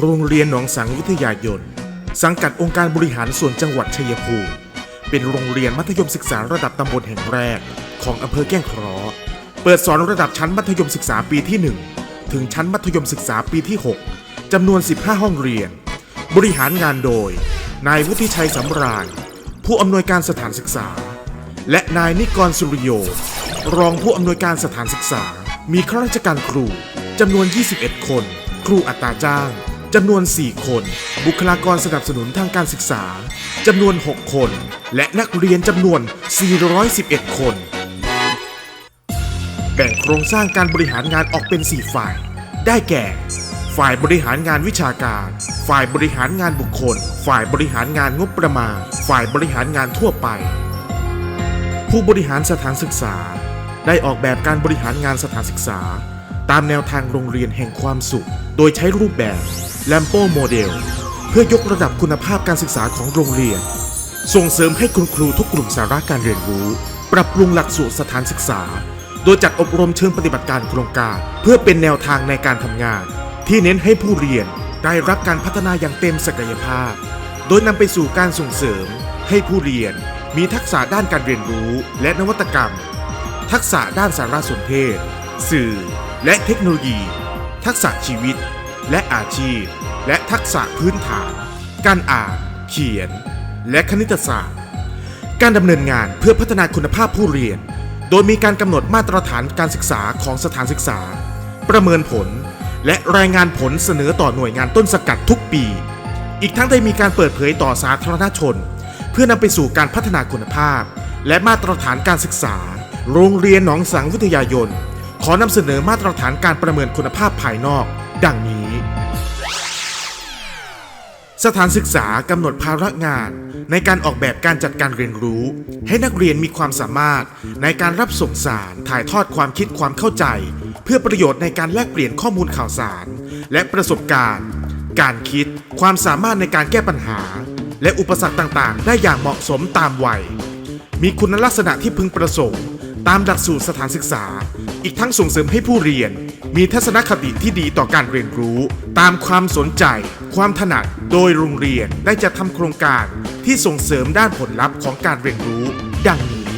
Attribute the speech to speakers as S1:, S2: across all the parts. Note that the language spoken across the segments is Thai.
S1: โรงเรียนหนองสังวิทยายน สังกัดองค์การบริหารส่วนจังหวัดชัยภูมิ เป็นโรงเรียนมัธยมศึกษาระดับตำบลแห่งแรก ของอำเภอแก้งเคราะห์เปิดสอนระดับชั้นมัธยมศึกษาปีที่ 1 ถึงชั้นมัธยมศึกษาปีที่ 6จำนวน 15 ห้องเรียน บริหารงานโดย นายวุฒิชัยสำราญ ผู้อำนวยการสถานศึกษา และนายนิกรสุริโย รองผู้อำนวยการสถานศึกษา มีข้าราชการครูจำนวน 21 คน ครูอัตราจ้าง จำนวน 4 คน บุคลากรสนับสนุนทางการศึกษาจำนวน 6 คน และนักเรียนจำนวน 411 คน แบ่งโครงสร้างการบริหารงานออกเป็น 4 ฝ่าย ได้แก่ ฝ่ายบริหารงานวิชาการ ฝ่ายบริหารงานบุคคล ฝ่ายบริหารงานงบประมาณ ฝ่ายบริหารงานทั่วไป ผู้บริหารสถานศึกษา ได้ออกแบบการบริหารงานสถานศึกษา ตามแนวทางโรงเรียนแห่งความสุข โดยใช้รูปแบบแลมโปโมเดลเพื่อยกระดับคุณภาพการศึกษาของโรงเรียน ส่งเสริมให้คุณครูทุกกลุ่มสาระการเรียนรู้ ปรับปรุงหลักสูตรสถานศึกษา โดยจัดอบรมเชิงปฏิบัติการโครงการเพื่อเป็นแนวทางในการทำงาน ที่เน้นให้ผู้เรียนได้รับการพัฒนาอย่างเต็มศักยภาพ โดยนำไปสู่การส่งเสริม ให้ผู้เรียนมีทักษะด้านการเรียนรู้และนวัตกรรม ทักษะด้านสารสนเทศ สื่อ และเทคโนโลยี ทักษะชีวิต และอาชีพ และทักษะพื้นฐาน การอ่าน เขียน และคณิตศาสตร์ การดำเนินงานเพื่อพัฒนาคุณภาพผู้เรียน โดยมีการกำหนดมาตรฐานการศึกษาของสถานศึกษา ประเมินผล และรายงานผลเสนอต่อหน่วยงานต้นสกัดทุกปี อีกทั้งได้มีการเปิดเผยต่อสาธารณชน เพื่อนำไปสู่การพัฒนาคุณภาพ และมาตรฐานการศึกษา โรงเรียนหนองสังวิทยายน ขอนำเสนอมาตรฐานการประเมินคุณภาพภายนอก ดังนี้ สถานศึกษากำหนดภาระงาน ในการออกแบบการจัดการเรียนรู้ ให้นักเรียนมีความสามารถ ในการรับส่งสารถ่ายทอดความคิดความเข้าใจ เพื่อประโยชน์ในการแลกเปลี่ยนข้อมูลข่าวสาร และประสบการณ์ การคิด ความสามารถในการแก้ปัญหา และอุปสรรคต่างๆ ได้อย่างเหมาะสมตามวัยมีคุณลักษณะที่พึงประสงค์ ตามหลักสูตรสถานศึกษา อีกทั้งส่งเสริมให้ผู้เรียน มีทัศนคติที่ดีต่อการเรียนรู้ ตามความสนใจ ความถนัดโดยโรงเรียนได้จัดทำโครงการที่ส่งเสริมด้านผลลัพธ์ของการเรียนรู้ ดังนี้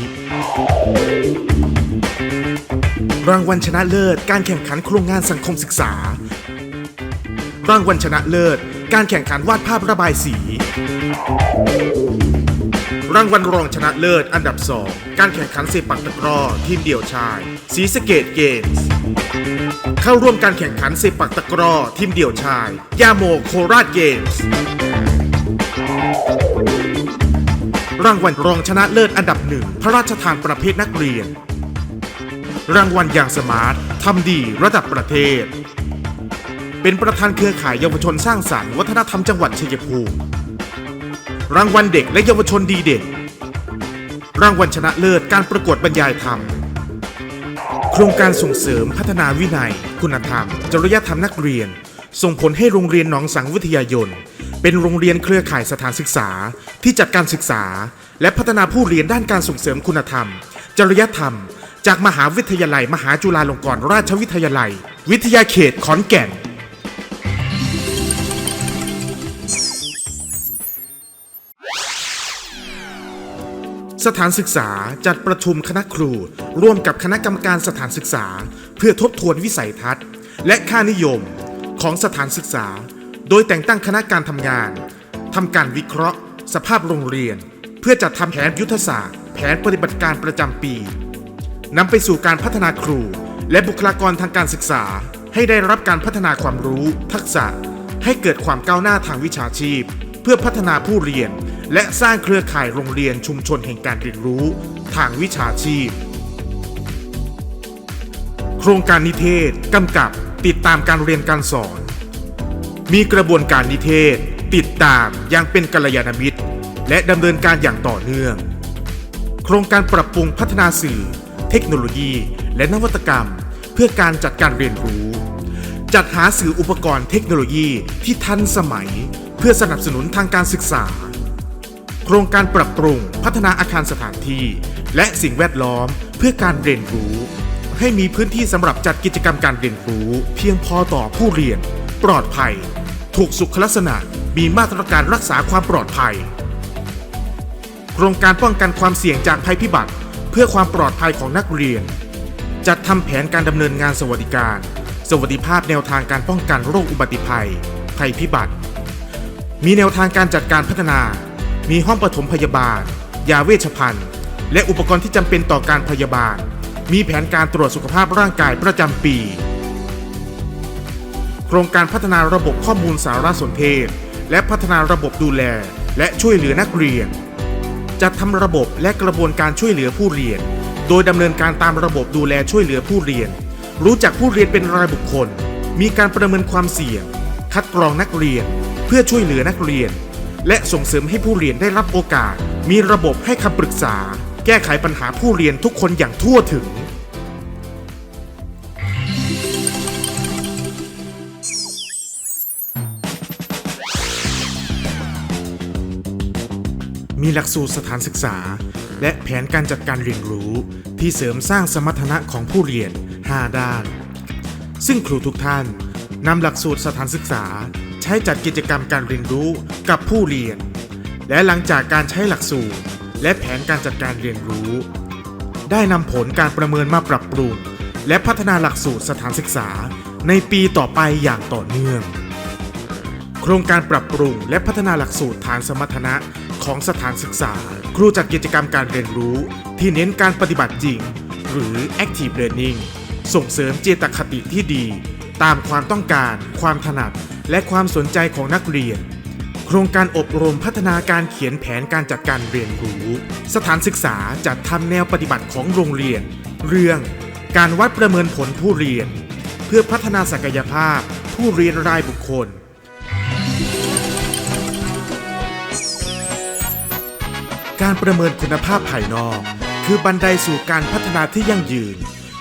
S1: รางวัลชนะเลิศ การแข่งขันโครงงานสังคมศึกษา รางวัลชนะเลิศ การแข่งขันวาดภาพระบายสี รางวัลรองชนะเลิศอันดับ 2 การแข่งขันเซปักตะกร้อทีมเดี่ยวชายสีสเกตเกมส์เข้าร่วมการแข่งขันเซปักตะกร้อทีมเดี่ยวชาย ยาโมโคราชเกมส์รางวัลรองชนะเลิศอันดับหนึ่งพระราชทานประเภทนักเรียน รางวัลอย่างสมาร์ททำดีระดับประเทศ เป็นประธานเครือข่ายเยาวชนสร้างสรรค์วัฒนธรรมจังหวัดชัยภูมิ รางวัลเด็กและเยาวชนดีเด่น รางวัลชนะเลิศการประกวดบรรยายธรรม โครงการส่งเสริมพัฒนาวินัย คุณธรรม จริยธรรมนักเรียน ส่งผลให้โรงเรียนหนองสังวิทยายน เป็นโรงเรียนเครือข่ายสถานศึกษา ที่จัดการศึกษา และพัฒนาผู้เรียนด้านการส่งเสริมคุณธรรม จริยธรรม จากมหาวิทยาลัย มหาจุฬาลงกรณราชวิทยาลัย วิทยาเขตขอนแก่น สถานศึกษาจัดประชุมคณะครู ร่วมกับคณะกรรมการสถานศึกษา เพื่อทบทวนวิสัยทัศน์ และค่านิยมของสถานศึกษา โดยแต่งตั้งคณะการทำงานทำการวิเคราะห์ สภาพโรงเรียน เพื่อจัดทำแผนยุทธศาสตร์ แผนปฏิบัติการประจำปีนำไปสู่การพัฒนาครู และบุคลากรทางการศึกษา ให้ได้รับการพัฒนาความรู้ ทักษะ ให้เกิดความก้าวหน้าทางวิชาชีพ เพื่อพัฒนาผู้เรียน และสร้างเครือข่ายโรงเรียนชุมชนแห่งการเรียนรู้ ทางวิชาชีพ โครงการนิเทศกำกับติดตามการเรียนการสอน มีกระบวนการนิเทศ ติดตามอย่างเป็นกัลยาณมิตร และดำเนินการอย่างต่อเนื่อง โครงการปรับปรุงพัฒนาสื่อ เทคโนโลยี และนวัตกรรม เพื่อการจัดการเรียนรู้ จัดหาสื่ออุปกรณ์เทคโนโลยีที่ทันสมัย เพื่อสนับสนุนทางการศึกษา โครงการปรับปรุงพัฒนาอาคารสถานที่ และสิ่งแวดล้อมเพื่อการเรียนรู้ ให้มีพื้นที่สำหรับจัดกิจกรรมการเรียนรู้ เพียงพอต่อผู้เรียน ปลอดภัย ถูกสุขลักษณะมีมาตรการรักษาความปลอดภัย โครงการป้องกันความเสี่ยงจากภัยพิบัติ เพื่อความปลอดภัยของนักเรียน จัดทำแผนการดำเนินงานสวัสดิการ สวัสดิภาพแนวทางการป้องกันโรคอุบัติภัย ภัยพิบัติ มีแนวทางการจัดการพัฒนา มีห้องปฐมพยาบาล ยาเวชภัณฑ์ และอุปกรณ์ที่จำเป็นต่อการพยาบาล มีแผนการตรวจสุขภาพร่างกายประจำปี โครงการพัฒนาระบบข้อมูลสารสนเทศ และพัฒนาระบบดูแล และช่วยเหลือนักเรียน จัดทำระบบและกระบวนการช่วยเหลือผู้เรียน โดยดำเนินการตามระบบดูแลช่วยเหลือผู้เรียน รู้จักผู้เรียนเป็นรายบุคคล มีการประเมินความเสี่ยง คัดกรองนักเรียน เพื่อช่วยเหลือนักเรียน และส่งเสริมให้ผู้เรียนได้รับโอกาส มีระบบให้คำปรึกษา แก้ไขปัญหาผู้เรียนทุกคนอย่างทั่วถึง มีหลักสูตรสถานศึกษา และแผนการจัดการเรียนรู้ ที่เสริมสร้างสมรรถนะของผู้เรียน 5 ด้าน ซึ่งครูทุกท่านนำหลักสูตรสถานศึกษา ใช้จัดกิจกรรมการเรียนรู้กับผู้เรียน และหลังจากการใช้หลักสูตร และแผนการจัดการเรียนรู้ ได้นำผลการประเมินมาปรับปรุง และพัฒนาหลักสูตรสถานศึกษาในปีต่อไปอย่างต่อเนื่อง โครงการปรับปรุงและพัฒนาหลักสูตรฐานสมรรถนะของสถานศึกษา ครูจัดกิจกรรมการเรียนรู้ ที่เน้นการปฏิบัติจริง หรือ active learning ส่งเสริมเจตคติที่ดี ตามความต้องการ ความถนัด และความสนใจของนักเรียน โครงการอบรมพัฒนาการเขียนแผนการจัดการเรียนรู้ สถานศึกษาจัดทำแนวปฏิบัติของโรงเรียน เรื่องการวัดประเมินผลผู้เรียน เพื่อพัฒนาศักยภาพผู้เรียนรายบุคคล การประเมินคุณภาพภายนอก คือบันไดสู่การพัฒนาที่ยั่งยืน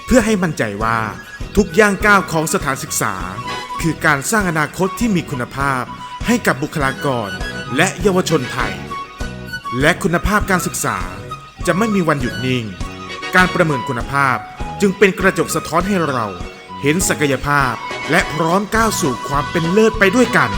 S1: เพื่อให้มั่นใจว่าทุกย่างก้าวของสถานศึกษา คือการสร้างอนาคตที่มีคุณภาพให้กับบุคลากร และเยาวชนไทย และคุณภาพการศึกษาจะไม่มีวันหยุดนิ่ง การประเมินคุณภาพจึงเป็นกระจกสะท้อนให้เรา เห็นศักยภาพและพร้อมก้าวสู่ความเป็นเลิศไปด้วยกัน